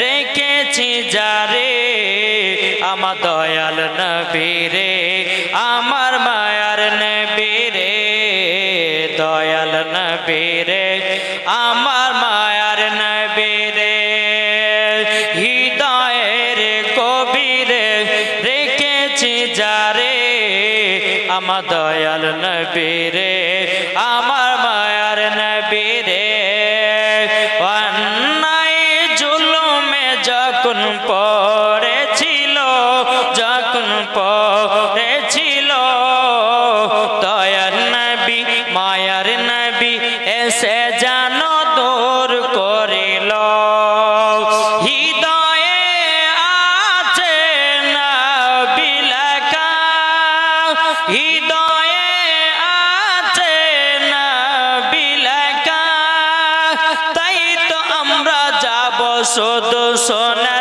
রেখেছি যারে হৃদয়ে আছে না বিলাকা তাই তো আমরা যাব শুধু সোনার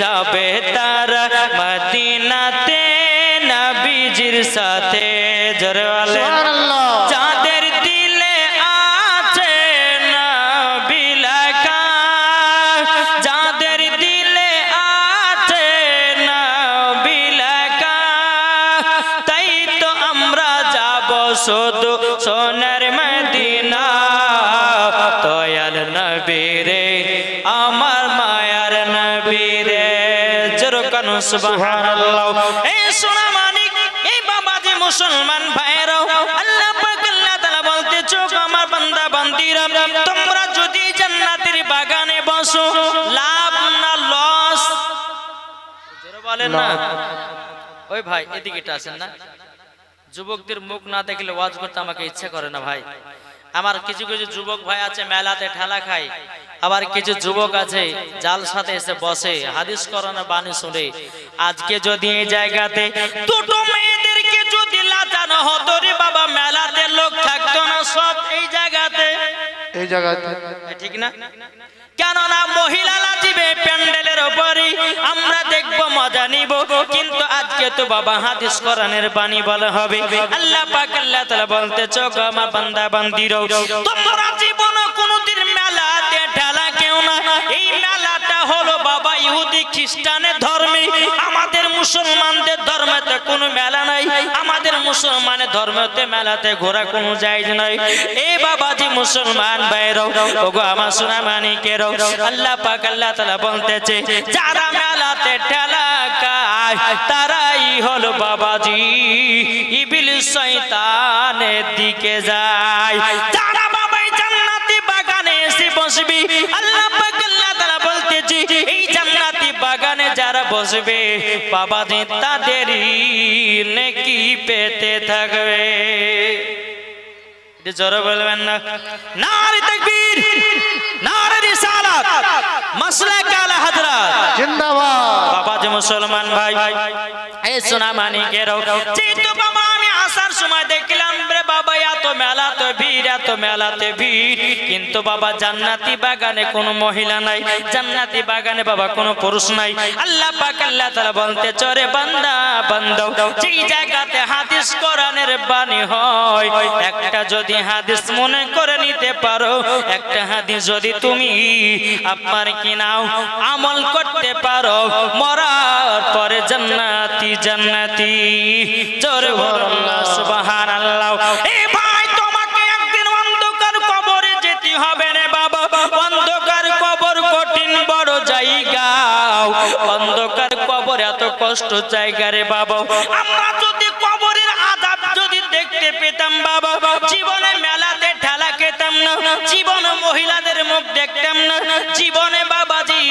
যাবে তারা মদিনাতে নবীজির সাথে জরওয়ালে সুবহানাল্লাহ। এই সোনা মানিক এই বাবা মুসলমান ভাইরাও আল্লাহ পাক আল্লাহ তাআলা বলতে চোখ আমার বান্দা বান্দিরা তোমরা যদি জান্নাতের বাগানে বসো লাভ না লস? বলেন না। ওই ভাই এদিকে আছেন না। যুবকদের মুখ না দেখলে ওয়াজ করতে আমাকে ইচ্ছে করে না ভাই। আমার কিছু কিছু যুবক ভাই আছে মেলাতে ঠেলা খায়। আবার কিছু যুবক আছে জাল সাথে এসে বসে হাদিস করানো বাণী শুনে আজকে যদি এই জায়গাতে দুটো মেয়েদেরকে যদি লাচানো হতো রে বাবা মেলাতে লোক থাকতো না সব এই জায়গাতে। এই জায়গাতে। ঠিক না? কেননা মহিলা নাচিবে প্যান্ডেলের ওপরে আমরা দেখব মজা নিব কিন্তু আজকে তো বাবা হাদিস কোরআনের বাণী বলা হবে। আল্লাহ পাক আল্লাহ তাআলা বলতে চোখ আমা বান্দা বান্দিরও। তোমরা জীবন কোনদিন ঠেলা না। এই মেলাটা হলো বাবা ইহুদি খ্রিস্টানের ধর্মে। আমাদের মুসলমানদের ধর্মেতে কোনো মেলা নাই। আমাদের মুসলমানের ধর্মেতে মেলাতে ঘোরা কোনো জায়জ নাই। এ বাবাজি মুসলমান ভাইরাও ওগো আমার সোনা মানিকের আল্লাহ পাক আল্লাহ তাআলা বলতেছে, যারা মেলাতে ঠেলা তারাই হলো বাবাজি। ইবিল শয়তানের দিকে যায়। যারা বাবাই জান্নাতি বাগানে এসে বসবি, আল্লাহ বসবে বাবাজি তাদেরই নেকি পেতে থাকবে। জোরে বলবেন না। নারে তাকবীর নারে রিসালাত মাসলাক আলা হযরত জিন্দাবাদ। বাবা যে মুসলমান ভাই এই সোনা মানিকেরও যেহেতু বাবা আমি আসার সময় দেখলাম এত মেলাতে ভিড়, এত মেলাতে ভিড়। কিন্তু বাবা, জান্নাতি বাগানে কোনো মহিলা নাই। জান্নাতি বাগানে বাবা কোনো পুরুষ নাই। আল্লাহ পাক আল্লাহ তাআলা বলতে চরে বান্দা বান্দা, যেই জায়গাতে হাদিস কোরআনের বাণী হয়, একটা যদি হাদিস মনে করে নিতে পারো, একটা হাদিস যদি তুমি আপনার কি নাও আমল করতে পারো, মরার পরে জান্নাতি জান্নাতি। জোরে বলুন, সুবহানাল্লাহ। এ বড় জায়গা অন্ধকার কবর, এত কষ্ট জায়গা রে বাবা। আমরা যদি কবরের আযাব যদি দেখতে পেতাম বাবা, জীবনে মেলাতে ঠেলা খেতাম না, জীবনে মহিলাদের মুখ দেখতাম না, জীবনে বাবাজি,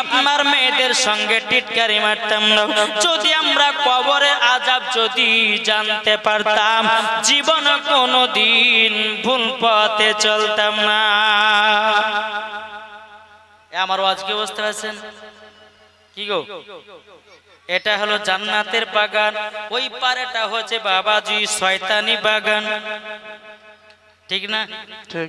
আপনার মেয়েদের সঙ্গে টিটকারি মারতাম না। যদি আমরা কবরের আজাব যদি জানতে পারতাম, জীবন কোনো দিন ভুল পথে চলতাম না। আমার আজকে বুঝতে আছেন। কি গো? এটা হলো জান্নাতের বাগান, ওই পারেটা হচ্ছে বাবাজি শয়তানি বাগান। ঠিক না? ঠিক।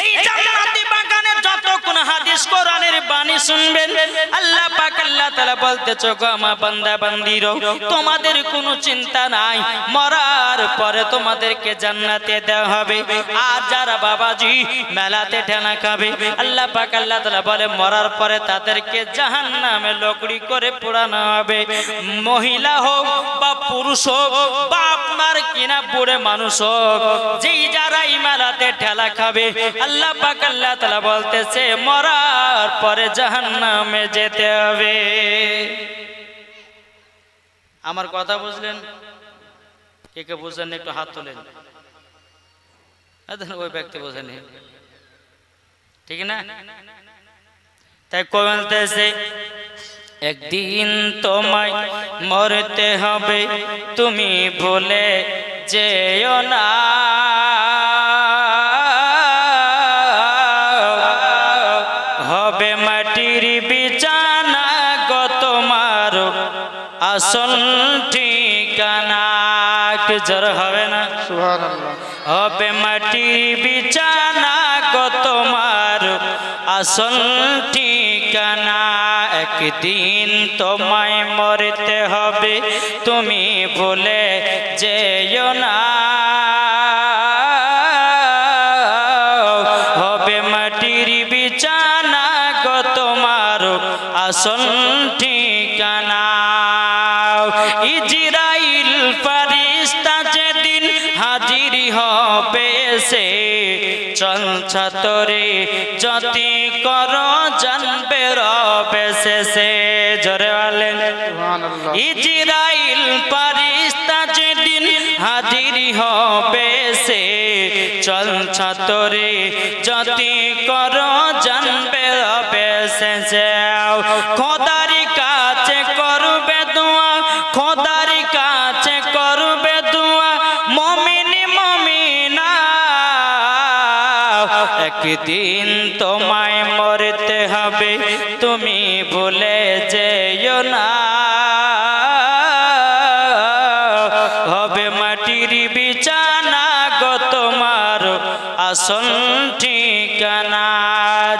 এই জান্নাতি বাগানে যতক্ষণ হাদিস কোরআনের বাণী শুনবেন আল্লাহ পাক আল্লাহ তাআলা বলতেছ গো আমার বান্দা বান্দিরো তোমাদের কোনো চিন্তা নাই। মরার পরে তোমাদেরকে জান্নাতে দেওয়া হবে। আর যারা বাবাজি মেলাতে ঠেলা খাবে আল্লাহ পাক আল্লাহ তাআলা বলে মরার পরে তাদেরকে জাহান্নামে লকড়ি করে পোড়ানো হবে। মহিলা হোক বা পুরুষ হোক বা আপনার কিনা বুড়ে মানুষ হোক যেই যারা এই মেলাতে ঠেলা খাবে। আল্লাহ পাক আল্লাহ তাআলা বলতেছে মরার পরে জাহান্নামে যেতে হবে। আমার কথা বুঝলেন? কে কে বুঝলেন একটু হাত তোলেন। আ, ওই ব্যক্তি বোঝেনি ঠিক না? তাই কই বলতেছে একদিন তোমায় মরতে হবে তুমি ভুলে যেও না। আসল ঠিকানা জোর হবে না? সুবহানাল্লাহ। হবে মাটি বিছানা কত মার আসল ঠিকানা একদিন তোমায় মরতে হবে। তুমি ছাতরে যতি কর জানবে রবে শেষে। জোরে বলেন ইজিরাইল ইজরাইল পারিস্তা যেদিন হাজিরি হবে সে চল ছাতরে যতি কর জানবে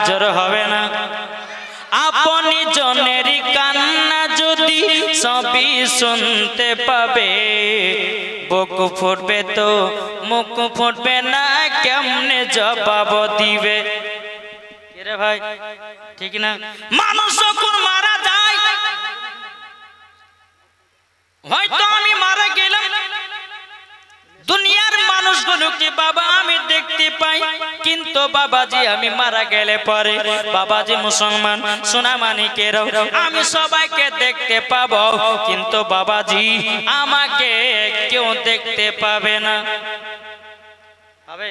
জোর হবে না। আপনি জনের কান্না যদি সবই শুনতে পাবে, বুক ফুটবে তো, মুখ ফুটবে না, কেমনে জবাব দিবে? রে ভাই? ঠিক না? মানুষ যখন মারা যায়, হয়তো আমি মারা গেলাম দুনিয়ার মানুষগুলোকে বাবা আমি দেখতে পাই। কিন্তু বাবাজি আমি মারা গেলে পরে বাবাজি মুসলমান সোনামানিকেরও আমি সবাইকে দেখতে পাবো। কিন্তু বাবাজি আমাকে কেউ দেখতে পাবে না। পাবে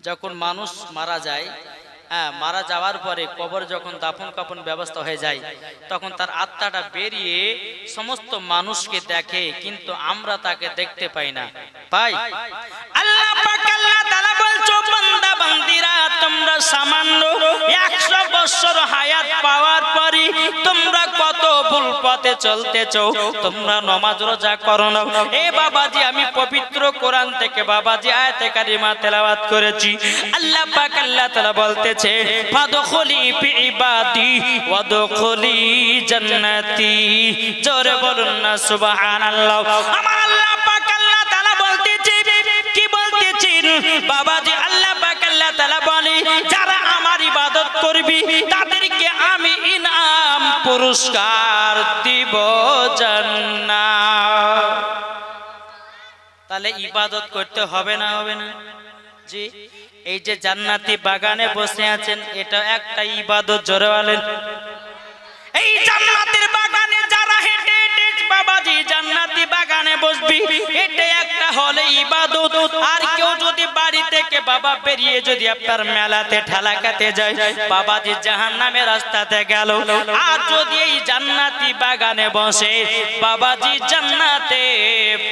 যখন মানুষ মারা যায় হ্যাঁ মারা যাওয়ার পরে কবর যখন দাফন কাপন ব্যবস্থা হয়ে যায়, তখন তার আত্মাটা বেরিয়ে সমস্ত মানুষকে দেখে, কিন্তু আমরা তাকে দেখতে পাই না। পাই? আল্লাহ পাক আল্লাহ তাআলা বলছো, বান্দা, বান্দিরা, তোমরা সামান্য 100 বছর হায়াত পাওয়ার পরে তোমরা কত ভুল পথে চলতেছো, তোমরা নামাজ রোজা করো না। এ বাবাজি, আমি পবিত্র কোরআন থেকে বাবাজি আয়াতে কারিমা তেলাওয়াত করেছি। আল্লাহ পাক আল্লাহ তাআলা বলতেছে, ফাদখুলি ফি ইবাদি, ওয়াদখুলি জান্নাতি। জোরে বলুন না, সুবহানাল্লাহ। আমার আল্লাহ পাক আল্লাহ তাআলা বলতেছে, কি বলতেছেন? বাবাজি, আল্লাহ পাক আল্লাহ তাআলা বলে, যারা আমার ইবাদত করবি? তাদেরকে আমি ইনাম পুরস্কার দিব জান্নাত। তাহলে ইবাদত করতে হবে না হবে না? জি। এই যে জান্নাতি বাগানে বসে আছেন, এটা একটা ইবাদত, জোরে বলেন। এই জান্নাতের বাগানে যারা হেঁটে হেঁটে, বাবাজি, জান্নাতি বাগানে বসবি, এটা একটা হলে ইবাদত। আর কেউ যদি থেকে বাবা বেরিয়ে যদি আপনার মেলাতে ঠেলাকাতে যায়, বাবাজি জাহান্নামে রাস্তাতে গেল। আর যদি এই জান্নাতি বাগানে বসে, বাবাজি জান্নাতে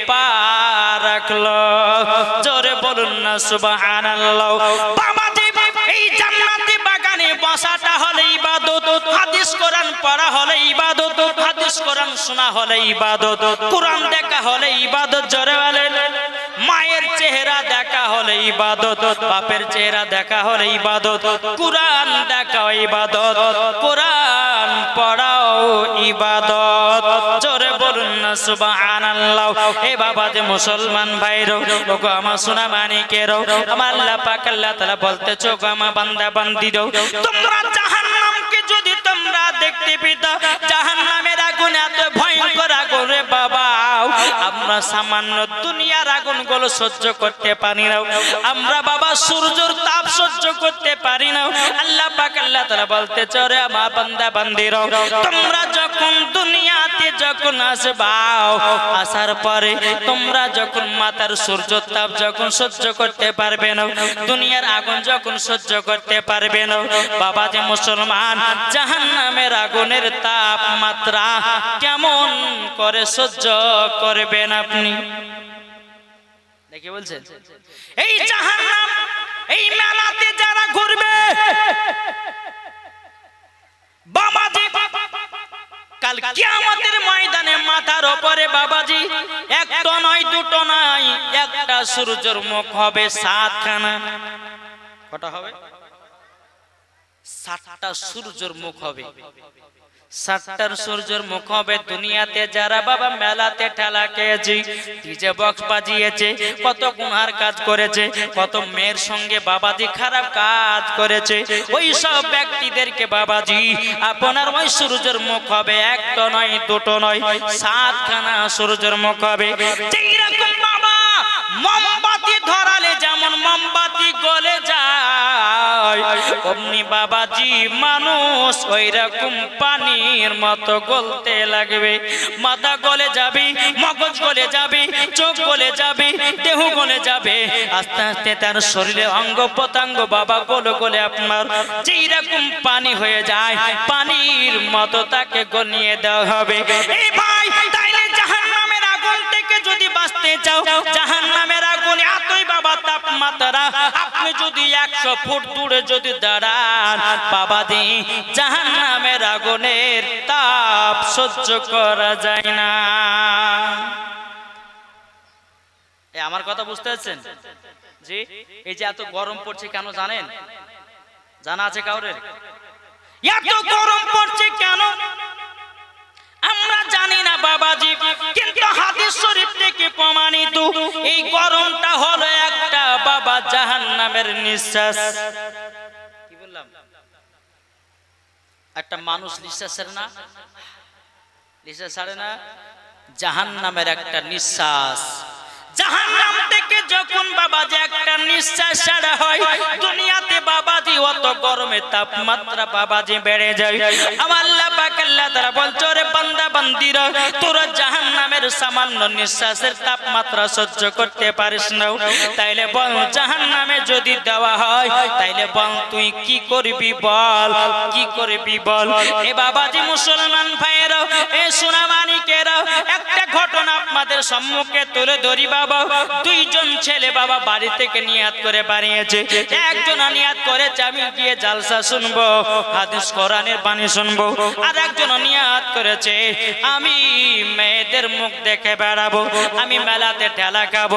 পা রাখল। জোরে বলুন না, সুবহানাল্লাহ। বাবাজি, এই জান্নাতি বাগানে বসাটা হলে ইবাদত, হাদিস কোরআন পড়া হলে ইবাদত, হাদিস কোরআন শোনা হলে ইবাদত, কোরআন দেখা হলে ইবাদত, জোরে বলেন। মায়ের চেহারা দেখা হলে ইবাদত, বাপের চেহারা দেখা হলে ইবাদত, কোরআন দেখা ইবাদত, কোরআন পড়াও ইবাদত। জোরে বলুন না, সুবহানাল্লাহ। এ বাবা যে মুসলমান ভাইরো, ওগো আমার সোনা মানিকেরও আমার আল্লাহ পাক আল্লাহ তাআলা বলতেছো গো আমার বান্দা বান্দিরও তোমরা জাহান্নামকে যদি তোমরা দেখতে পেতা, জাহান্নামের আগুন এত ভয়ঙ্কর আগুন রে বাবা। আমরা সামান্য দুনিয়ার আগুনগুলো সহ্য করতে পারি না। আমরা বাবা, সূর্যের তাপ সহ্য করতে পারি না। আল্লাহ পাক আল্লাহ তাআলা বলতে চরে আমার বান্দা, বান্দির, তোমরা যখন দুনিয়াতে যখন আসবাও, আসার পরে তোমরা যখন মাতার সূর্য তাপ যখন সহ্য করতে পারবে না, দুনিয়ার আগুন যখন সহ্য করতে পারবে না, বাবা যে মুসলমান, জাহান্নামের আগুনের তাপমাত্রা কেমন করে সহ্য করবেন আপনি? এই জাহান্নাম, এই মেলাতে যারা ঘুরবে বাবাজি কাল কিয়ামতের ময়দানে মাথার উপরে বাবাজি, একটা নয়, দুটো নয়, একটা সূর্যের মুখ হবে সাতখানা। কটা হবে? সাতটা সূর্যের মুখ হবে। সাতটার সূর্যের মুখ হবে দুনিয়াতে যারা বাবা মেলাতে ঠেলা খেয়েছে, ডিজে বক্স বাজিয়েছে, কত গুনহার কাজ করেছে, কত মেয়ের সঙ্গে বাবাজি খারাপ কাজ করেছে, ওই সব ব্যক্তিদেরকে বাবাজি, আপনার ওই সূর্যের মুখ হবে একটা নয়, দুটো নয়, সাতখানা সূর্যের মুখ হবে যেই রকম মোমবাতি ধরালে যেমন মোমবাতি গলে যায়, অমনি বাবাজি মানুষ ওই রকম পানির মতো গলতে লাগবে। মাথা গলে যাবে, মগজ গলে যাবে, চোখ গলে যাবে, দেহ গলে যাবে। আস্তে আস্তে তার শরীরে অঙ্গ প্রত্যঙ্গ বাবা গলে গলে আপনার যেই রকম পানি হয়ে যায়, পানির মতো তাকে গলিয়ে দেওয়া হবে। এই ভাই তাপমাত্রা আপনি যদি একশো ফুট দূরে যদি দাঁড়ান বাবা দি জাহান্নামের আগুনের তাপ সহ্য করা যায় না। আমার কথা বুঝতে পারছেন? জি? এই যে এত গরম পড়ছে কেন জানেন? জানা আছে কাউরের? এত গরম পড়ছে কেন? আমরা জানি না বাবাজি, কিন্তু হাদিস শরীফ থেকে প্রমাণিত এই গরমটা হলো একটা বাবা জাহান্নামের নিঃশ্বাস। কি বললাম? একটা মানুষ নিঃশ্বাস ছাড়ে না? নিঃশ্বাস ছাড়ে না? জাহান্নামের একটা নিঃশ্বাস। জাহান্নাম থেকে যখন বাবাজি একটা নিঃশ্বাস ছাড়া হয়, দুনিয়াতে বাবাজি অত গরমে তাপমাত্রা বাবাজি বেড়ে যায়। আমার আল্লাহ তারা বান্দা তোরা সামান্য নিঃশ্বাসের তাপমাত্রা সহ্য করতে পারিস না। তাইলে বল, জাহান্নামে যদি দেওয়া হয়, তাইলে বল তুই কি করবি বল, কি করবি বল? এ বাবাজি মুসলমান ভাইয়েরা, এ সোনামানিকেরা, একটা ঘটনা আপনাদের সম্মুখে তুলে ধরি বাবা। দুইজন ছেলে বাবা বাড়ি থেকে নিয়াত করে বানিয়েছে। একজন নিয়াত করেছে, আমি গিয়ে জালসা শুনব, হাদিস কোরআনের বাণী শুনব। আর একজন নিয়াত করেছে, আমি মেয়েদের মুখ দেখে বেড়াবো, আমি মেলাতে ঠেলা খাব।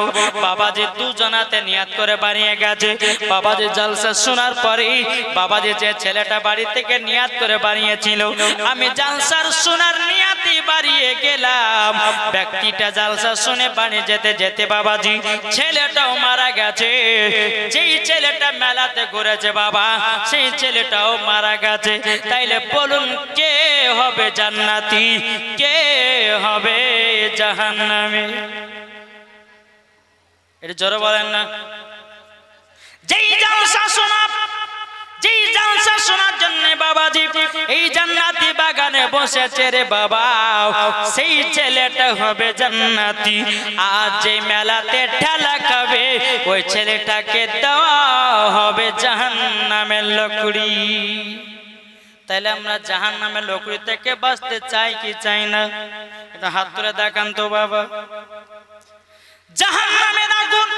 বাবা যে দুজনাতে নিয়াত করে বানিয়ে গেছে। বাবা যে জালসা শোনার পরে বাবা যে ছেলেটা বাড়ি থেকে নিয়াত করে বানিয়েছিল, আমি জালসার শোনার নিয়াতি তাইলে বলুন, কে হবে জান্নাতি? কে হবে জাহান্নামে? এটা জোরে বলেন না। যেই জালসা শোনা যেই জালসা শোনার জন্য বাবাজি। এই জান্নাতি বাগানে বসেছে রে বাবা। সেই ছেলেটা হবে মেলাতে ওই ছেলেটাকে হবে তাইলে আমরা জাহান নামে লকড়ি থেকে বাঁচতে চাই কি চাই না? হাত তুলে দেখান তো বাবা। জাহান নামের আগুন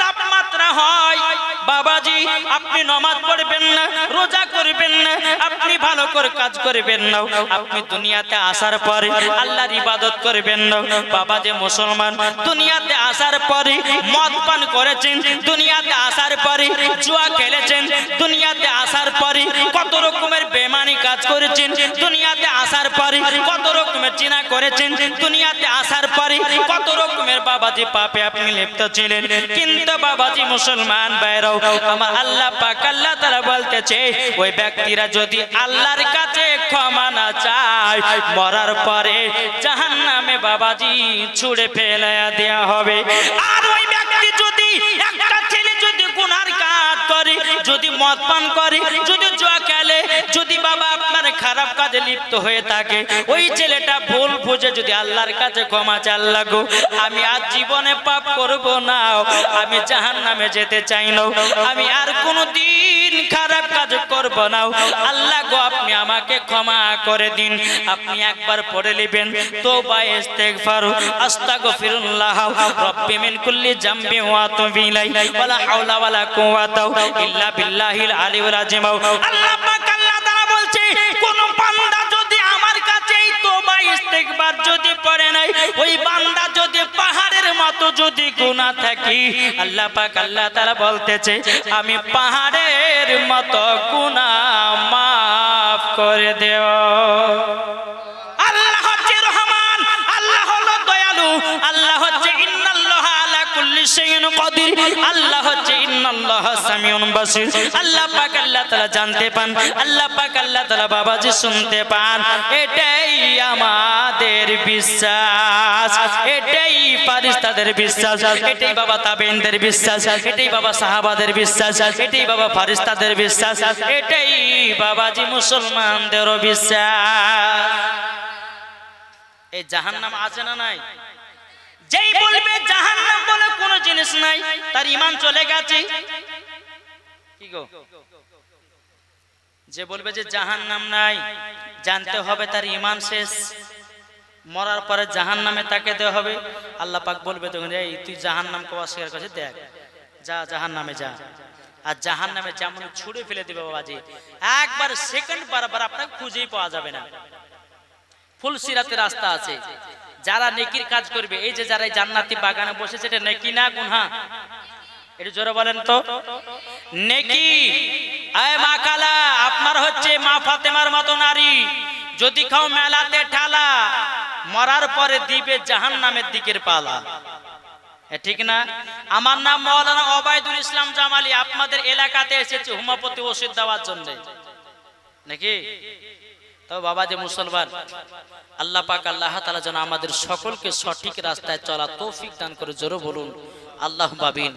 তাপমাত্রা হয়। বাবাজি, আপনি নমাজ পড়বেন না, রোজা করবেন না, আপনি ভালো করে কাজ করবেন না। আপনি দুনিয়াতে আসার পরে আল্লাহর ইবাদত করবেন না। বাবা যে মুসলমান, দুনিয়াতে আসার পরে মদ পান করেছেন, দুনিয়াতে আসার পরে জুয়া খেলেছেন, দুনিয়াতে আসার পরে কত রকমের বেমানি কাজ করেছেন, দুনিয়াতে আসার পরে কত রকমের চিনা করেছেন, দুনিয়াতে আসার পরে কত রকমের বাবাজি পাপে আপনি লিপ্ত ছিলেন। কিন্তু বাবাজি মুসলমান বাইরাও আমার আল্লাহ পাক আল্লাহ তারা বলতেছে, ওই ব্যক্তিরা যদি আল্লাহর কাছে ক্ষমা না চায়, মরার পরে জাহান্নামে বাবাজি ছুড়ে ফেলে দেয়া হবে। আর ওই ব্যক্তি যদি একটা ছেলে যদি গুনার কাজ করে, যদি মদ পান করে, যদি জুয়া খেলে, যদি বাবা খারাপ কাজে লিপ্ত হয়ে থাকে। ওই ছেলেটা ভুল বুঝে যদি আল্লাহর কাছে ক্ষমা চাল লাগো, আমি আর জীবনে পাপ করব না। আমি জাহান নামে যেতে চাই না। আমি আর কোনো দিন খারাপ কাজ করব না। আল্লাহ গো, আপনি আমাকে ক্ষমা করে দিন। আপনি একবার পড়ে নেবেন তোবা ইস্তেগফার। আস্তাগফিরুল্লাহ। রব্বি মিন কুল্লি জামবি ওয়া তুবি ইলাই ওয়ালা হাওলা ওয়ালা কুওয়াতা ইল্লা বিল্লাহিল আলিয়্যিল আযীম। আল্লাহ পাক নাই ওই বান্দা যদি পাহাড়ের মতো যদি গুনাহ থাকি, আল্লাহ পাক আল্লাহ তাআলা বলতেছে, আমি পাহাড়ের মতো গুনাহ মাফ করে দেও। কাদির আল্লাহ হচ্ছে ইন্নাল্লাহ সামিউন বাসির। আল্লাহ পাক আল্লাহ তাআলা জানতে পান। আল্লাহ পাক আল্লাহ তাআলা বাবাজি শুনতে পান। এটাই আমাদের বিশ্বাস। এটাই ফারিস্তাদের বিশ্বাস। এটাই বাবা তাবেইনদের বিশ্বাস। এটাই বাবা সাহাবাদের বিশ্বাস। এটাই বাবা ফারিস্তাদের বিশ্বাস। এটাই বাবাজি মুসলমানদেরও বিশ্বাস। এই জাহান্নাম আছে না নাই? যেই বলবে জাহান্নাম বলে কোনো জিনিস নাই, তার ইমান চলে গেছে। কি গো? যে বলবে যে জাহান্নাম নাই, জানতে হবে তার ইমান শেষ। মরার পরে জাহান্নামে তাকে দেওয়া হবে। আল্লাহ পাক বলবে তখন, এই, তুই জাহান্নাম জাহান্নামকে অস্বীকার করছে দেখ, যা জাহান্নামে যা। আর জাহান্নামে যেমন ছুড়ে ফেলে দিবে বাবাজি, একবার সেকেন্ড বারবার আপনাকে খুঁজেই পাওয়া যাবে না। ফুল সিরাতের রাস্তা আছে। যারা নেকির কাজ করবে, এই যে যারা জান্নাতি বাগানে বসেছে, এটা নেকি না গুনহা? এটা জোরে বলেন তো। নেকি? মা কালা, আপনার হচ্ছে মা ফাতেমার মতো নারী। যদি খাও মেলাতে ঠালা, মরার পরে দিবে জাহান নামের দিকের পালা। ঠিক না? আমার নাম মৌলানা ওবায়দুল ইসলাম জামালি, আপনাদের এলাকাতে এসেছে হোমিওপ্যাথি ওষুধ দেওয়ার জন্য। নাকি? বাবা যে মুসলমান, আল্লাহ পাক আল্লাহ তালা যেন আমাদের সকলকে সঠিক রাস্তায় চলা তৌফিক দান করে, জোরে বলুন আল্লাহ বাবিন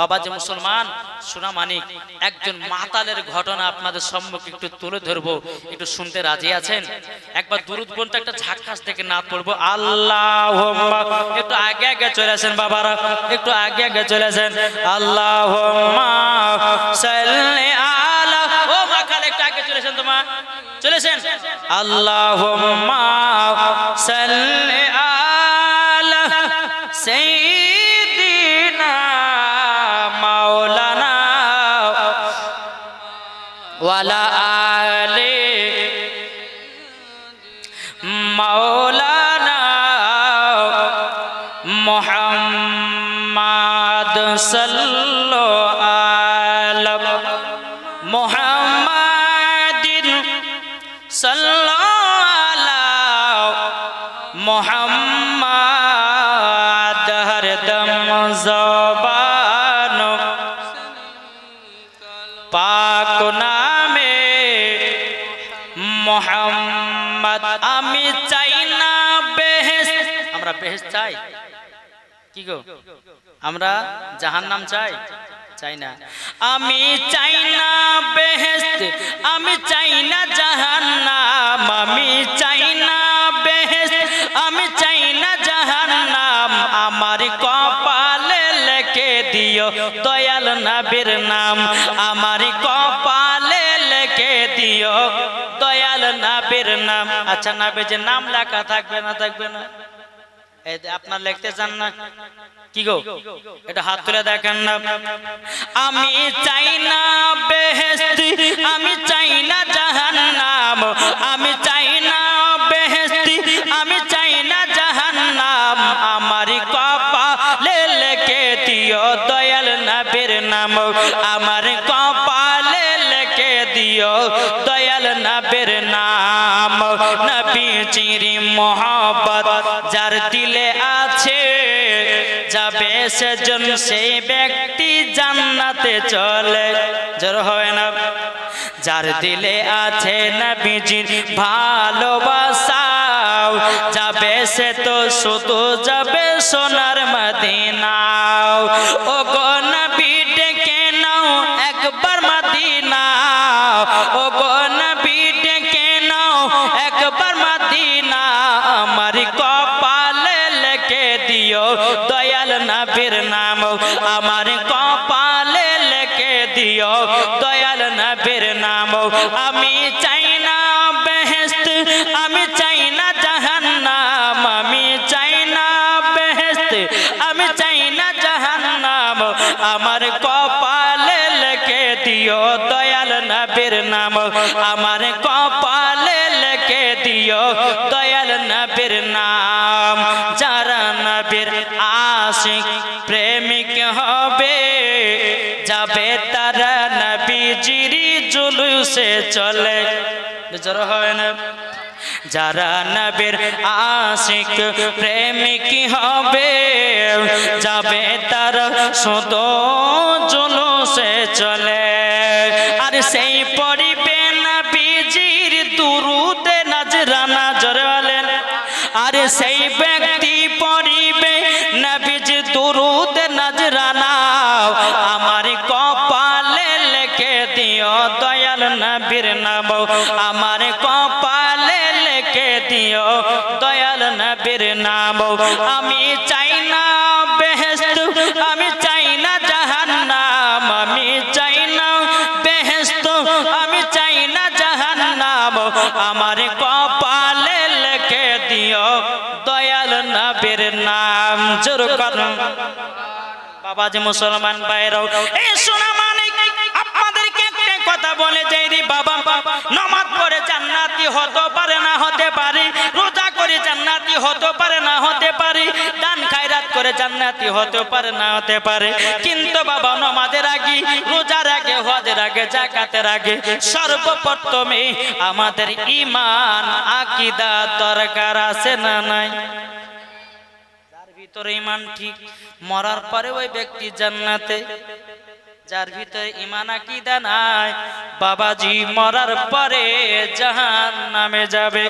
বাবা যে মুসলমান সোনা মানিক একজন মাতালের ঘটনা আপনাদের সম্মুখে একটু তুলে ধরবো, একটু শুনতে রাজি আছেন? একবার দুরুদ বলতে একটা ঝাক্কাস থেকে না পড়ব আল্লাহ একটু আগে আগে চলে আসেন বাবারা, একটু আগে আগে চলে আসেন আল্লাহ সাল্লি আলা চলেছেন আল্লাহ সাল্লি আমি চাই না বেহেস আমরা বেহেস চাই? কি গো? আমরা জাহান্নাম চাই? চাই না। আমি চাই না বেহেস্ত আমি চাই না জাহান্নাম। আমি চাই না বেহেস্ত আমি চাই না জাহান্নাম। আমার কপালে লেখে দিও দয়াল নবীর নাম। আমার কপালে রেখে দিও। দয়াল নাবের নাম। আচ্ছা নাবে যে নাম লেখা থাকবে না থাকবে না। আপনার লিখতে চান না? কি গো? এটা হাত তুলে দেখেন না। আমি চাই না বেহেস্তি আমি চাই না জাহান্নাম। আমি চাই না বেহেস্তি আমি চিরি মোহাম্মত যার দিলে আছে, যাবে সেজন সেই ব্যক্তি জান্নাতে চলে। জোর হয় না। যার দিলে আছে নবীজির ভালোবাসা যাবে সে তো শুধু যাবে সোনার মদিনাও দিও দয়াল নবীর নাম আমার কপালে লেখে দিও দয়াল নবীর নাম আমি চাই না বেহেস্ত আমি চাই না জাহান্নাম আমি চাই না বেহেস্ত আমি চাই না জাহান্নাম আমার কপালে লেখে দিও দয়াল নবীর নাম আমার কপালে লেখে দিও দয়াল নবীর নাম যারা নবীর আশিক প্রেমিক হবে। যাবে তারা নবীজিরি জুলুসে চলে। জোর হয় না। যারা নবীর আশিক প্রেমিক হবে, যাবে তার সুতো জুলুসে চলে। নাম আমার কপালে লেখে দিও, দয়াল নবীর নাম। আমি চাই না বেহেস্ত আমি চাই না জাহান্নাম। আমি চাই না বেহেস্ত আমি চাই না জাহান্নাম। আমার কপালে লেখে দিও, দয়াল নবীর নাম। জোর করুন বাবা যে মুসলমান ভাইরাও এই সোনা বাবা। নামাজ পড়ে জান্নাতি হতে পারে না হতে পারে। রোজা করে জান্নাতি হতে পারে না হতে পারে। দান খায়রাত করে জান্নাতি হতে পারে না হতে পারে। কিন্তু বাবা, নামাজের আগে, রোজার আগে, হজের আগে জাকাতের আগে সর্বপ্রথমে আমাদের ইমান আকিদা দরকার আছে না নাই? ভিতরে ইমান ঠিক, মরার পরে ওই ব্যক্তি জান্নাতে যার ভিতরে ইমান আকিদা নাই, বাবাজি মরার পরে জাহান নামে যাবে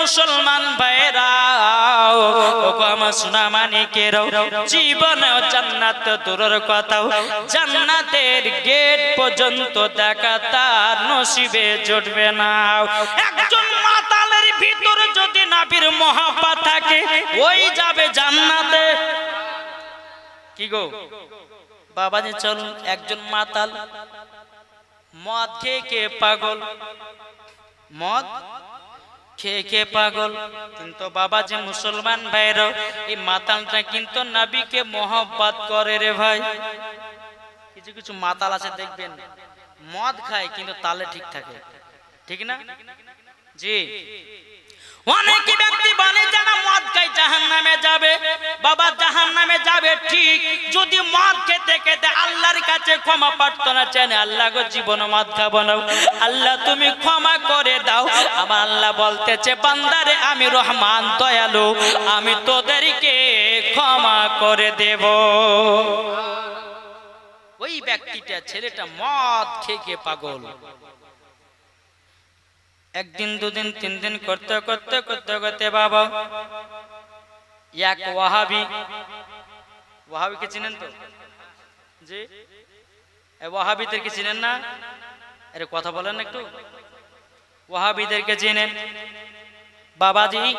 মুসলমান ভাইরা সোনা জীবনে জান্নাত দূরের জান্নাতের গেট পর্যন্ত দেখা তার নসিবে জুটবে না। একজন নাবির মহাব্বা থাকে, ওই যাবে জান্নাতে। কি গো? বাবাজি, চলুন, একজন মাতাল। মদ খেয়ে কে পাগল? মদ খেয়ে খেয়ে পাগল? কিন্তু বাবা যে মুসলমান ভাইরা এই মাতালটা কিন্তু নাবিকে মহব্বত করে রে ভাই। কিছু কিছু মাতাল আছে, দেখবেন, মদ খায়, কিন্তু তালে ঠিক থাকে। ঠিক না? জি। ব্যক্তি বলে যারা মদ খায় জাহান নামে যাবে। বাবা জাহান নামে যাবে ঠিক। যদি মদ খেতে খেতে আল্লাহর কাছে ক্ষমা প্রার্থনা চান, আল্লাহ গো জীবন মদ খাব না। আল্লাহ তুমি ক্ষমা করে দাও। আমার আল্লাহ বলতেছে, বান্দারে, আমি রহমান, দয়ালু। আমি তোদেরকে ক্ষমা করে দেব। ওই ব্যক্তিটা, ছেলেটা মদ খেয়ে পাগল। একদিন, দুদিন, তিন দিন করতে করতে করতে করতে বাবা। এক ওয়াহাবি। ওয়াহাবিকে চিনেন তো? জি। ওয়াহাবিদেরকে চিনেন না? আরে কথা বলেন একটু। ওয়াহাবিদেরকে চিনেন। বাবাজি।